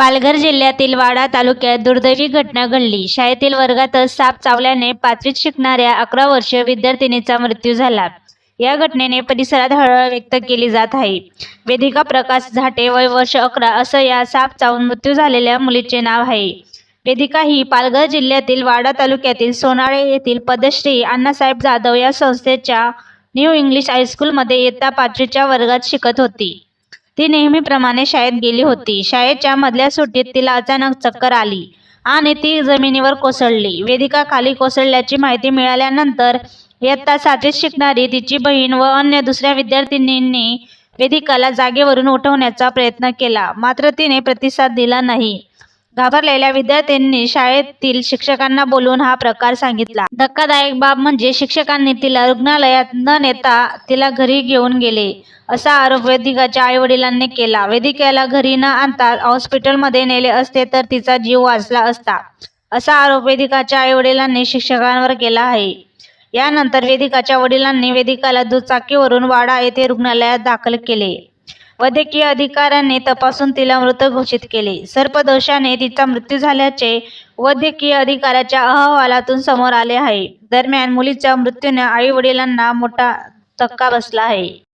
पालघर जिल्ह्यातील वाडा तालुक्यात दुर्दैवी घटना घडली. शाळेतील वर्गातच साप चावल्याने पाचवीत शिकणाऱ्या अकरा वर्षीय विद्यार्थिनीचा मृत्यू झाला. या घटनेने परिसरात हळहळ व्यक्त केली जात आहे. वेदिका प्रकाश झाटे वय वर्ष अकरा असं या साप चावून मृत्यू झालेल्या मुलीचे नाव आहे. वेदिका ही पालघर जिल्ह्यातील वाडा तालुक्यातील सोनाळे येथील पदश्री अण्णासाहेब जाधव या संस्थेच्या न्यू इंग्लिश हायस्कूलमध्ये इयत्ता पाचवीच्या वर्गात शिकत होती. ती नेहमीप्रमाणे शाळेत गेली होती. शाळेच्या मधल्या सुट्टीत तिला अचानक चक्कर आली आणि ती जमिनीवर कोसळली. वेदिका खाली कोसळल्याची माहिती मिळाल्यानंतर इयत्ता सातवीत शिकणारी तिची बहीण व अन्य दुसऱ्या विद्यार्थिनींनी वेदिकाला जागेवरून उठवण्याचा प्रयत्न केला. मात्र तिने प्रतिसाद दिला नाही. घाबरलेल्या विद्यार्थ्यांनी शाळेतील शिक्षकांना बोलून हा प्रकार सांगितला. धक्कादायक बाब म्हणजे शिक्षकांनी तिला रुग्णालयात न नेता तिला घरी घेऊन गेले असा आरोप वेदिकाच्या आईवडिलांनी केला. वेदिकेला घरी न आणता हॉस्पिटलमध्ये नेले असते तर तिचा जीव वाचला असता असा आरोप वेदिकाच्या आईवडिलांनी शिक्षकांवर केला आहे. यानंतर वेदिकाच्या वडिलांनी वेदिकाला दुचाकीवरून वाडा येथे रुग्णालयात दाखल केले. वैद्यकीय अधिकाऱ्यांनी तपासून तिला मृत घोषित केले. सर्पदोषाने तिचा मृत्यू झाल्याचे वैद्यकीय अधिकाऱ्याच्या अहवालातून समोर आले आहे. दरम्यान मुलीच्या मृत्यूने आई वडिलांना मोठा धक्का बसला आहे.